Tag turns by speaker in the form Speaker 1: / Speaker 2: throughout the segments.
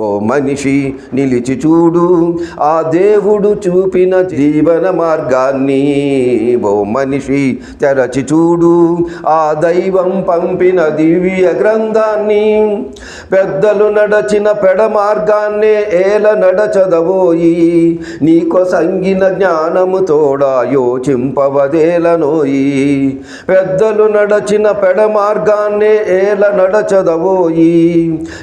Speaker 1: ఓ మనిషి నిలిచి చూడు ఆ దేవుడు చూపిన జీవన మార్గాన్ని ఓ మనిషి తెరచి చూడు ఆ దైవం పంపిన దివ్య గ్రంథాన్ని. పెద్దలు నడచిన పెడ మార్గాన్నే ఏల నడచదవోయి నీకు సంగిన జ్ఞానము తోడా యోచింపవదేలనోయి. పెద్దలు నడచిన పెడ మార్గాన్నే ఏల నడచదవోయి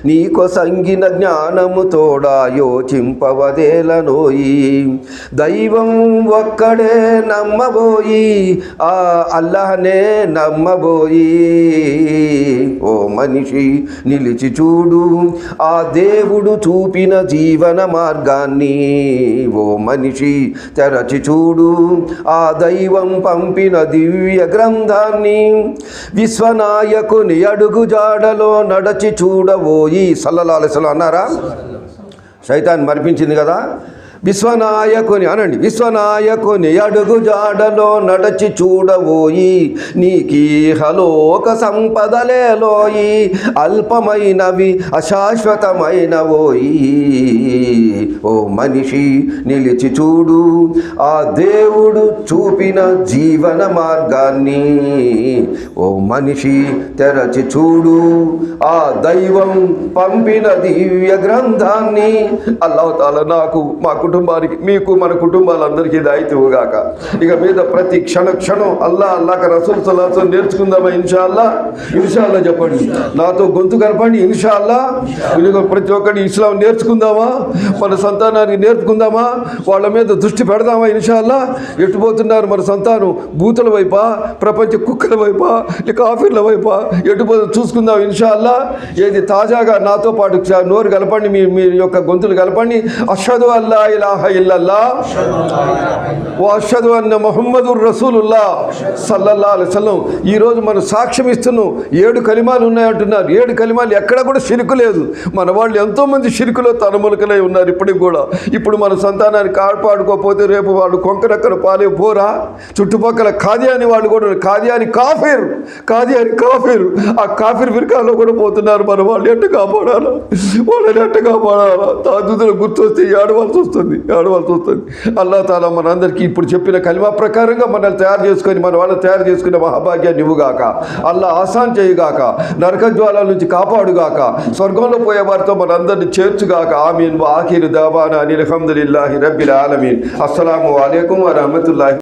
Speaker 1: నీకు సంగిన జ్ఞానం జ్ఞానము తోడా యోచింపవదేలనోయి దైవం ఒక్కడే నమ్మబోయి ఆ అల్లహనే నమ్మబోయి. ఓ మనిషి నిలిచి చూడు ఆ దేవుడు చూపిన జీవన మార్గాన్ని. ఓ మనిషి తెరచి చూడు ఆ దైవం పంపిన దివ్య గ్రంథాన్ని. విశ్వనాయకుని అడుగు జాడలో నడచి చూడబోయి సల్లలాలసలు అన్నారా? సైతాన్ని మరిపించింది కదా విశ్వనాయకుని అనండి విశ్వనాయకుని అడుగు జాడలో నడచి చూడబోయి నీకీ హలోక సంపదలేలోయి అల్పమైనవి అశాశ్వతమైనవోయి. ఓ మనిషి నిలిచి చూడు ఆ దేవుడు చూపిన జీవన మార్గాన్ని. ఓ మనిషి తెరచి చూడు ఆ దైవం పంపిన దివ్య గ్రంథాన్ని. అల్లవతాల నాకు మా కుటుంబానికి మీకు మన కుటుంబాలందరికీ దాయితీవుగాక ఇక మీద ప్రతి క్షణ క్షణం అల్లా అల్లాక రసూల్ సలాతో నేర్చుకుందామా ఇన్షాల్లా ఇన్షాల్లా చెప్పండి. నాతో గొంతు కలపండి ఇన్షాల్లా ప్రతి ఒక్కటి ఇస్లాం నేర్చుకుందామా? మన సంతానానికి నేర్చుకుందామా? వాళ్ళ మీద దృష్టి పెడదామా ఇన్షాల్లా ఎటుపోతున్నారు మన సంతానం? బూతుల వైపా? ప్రపంచ కుక్కల వైపా? లేక ఆఫీర్ల వైపా? ఎటుపో చూసుకుందాం ఇన్షాల్లా ఏది తాజాగా నాతో పాటు నోరు కలపండి మీ మీ యొక్క గొంతులు కలపండి. అషదు అల్లా ఇలాహ ఇల్లల్లా. ఓ అషదు అన్న మొహమ్మదు రసూలుల్లా సల్లల్లా అలసలం ఈరోజు మనం సాక్ష్యం ఇస్తున్నాం ఏడు కలిమాలు ఉన్నాయంటున్నారు ఏడు కలిమాలు ఎక్కడ కూడా షిరుకు లేదు. మన వాళ్ళు ఎంతోమంది షిరుకులో తనములకలై ఉన్నారు ఇప్పటికి కూడా. ఇప్పుడు మన సంతానాన్ని కాపాడుకోకపోతే రేపు వాళ్ళు కొంకరక్కర పాలే పోరా చుట్టుపక్కల కాదియాని వాళ్ళు కూడా. కాదియాని కాఫీర్. కాదియాని కాఫీర్. ఆ కాఫీర్ ఫిర్కాలో కూడా పోతున్నారు. మన వాళ్ళు ఎట్ట కాపాడాలా? వాళ్ళని ఎట్ట కాపాడాలా? తాజుదులు గుర్తొస్తే ఏడవలసి వస్తుంది. చూస్తుంది ఆడవాళ్ళు చూస్తుంది అల్లా తాలా మనందరికీ ఇప్పుడు చెప్పిన కలిమా ప్రకారంగా మనల్ని తయారు చేసుకొని మన వాళ్ళని తయారు చేసుకునే మహాభాగ్యాన్ని ఇవ్వుగాక. అల్లా ఆసాన్ చేయుగాక నరక జ్వాల నుంచి కాపాడుగాక స్వర్గంలో పోయే వారితో మనందరినీ చేర్చుగాక. ఆమీన్. ఆఖిరు దాబానా అనిల్ అల్హమ్దులిల్లాహి రబ్బిల్ ఆలమీన్. అస్సలాము అలైకుం వరహమతుల్లాహి